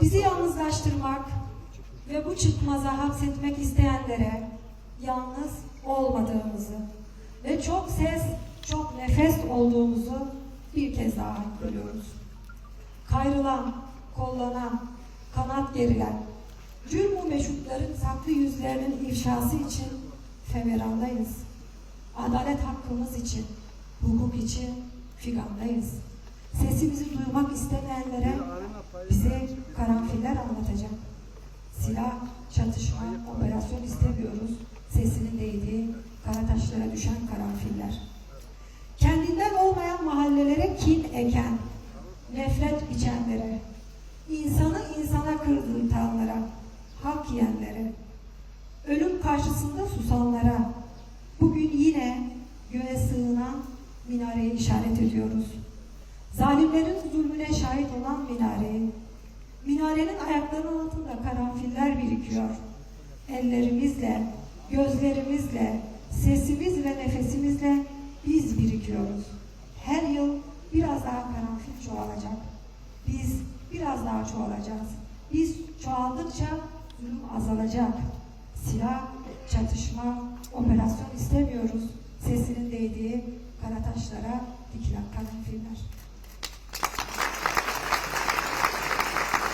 Bizi yalnızlaştırmak ve bu çıkmaza hapsetmek isteyenlere yalnız olmadığımızı ve çok ses, çok nefes olduğumuzu bir kez daha görüyoruz. Kayrılan, kollanan, kanat gerilen, cürm meşhutların saklı yüzlerinin ifşası için feverandayız. Adalet hakkımız için, hukuk için figandayız. Sesimizi duymak istemeyenlere anlatacak. Silah, çatışma, operasyon istemiyoruz. Sesinin değdiği kara taşlara düşen karanfiller. Kendinden olmayan mahallelere kin eken, nefret biçenlere, insanı insana kırdırtanlara, hak yiyenlere, ölüm karşısında susanlara, bugün yine göğe sığınan minareyi işaret ediyoruz. Zalimlerin zulmüne şahit olan minareyi, minarenin ayaklarının altında karanfiller birikiyor. Ellerimizle, gözlerimizle, sesimiz ve nefesimizle biz birikiyoruz. Her yıl biraz daha karanfil çoğalacak. Biz biraz daha çoğalacağız. Biz çoğaldıkça zulüm azalacak. Silah, çatışma, operasyon istemiyoruz. Sesinin değdiği kara taşlara dikilen karanfiller.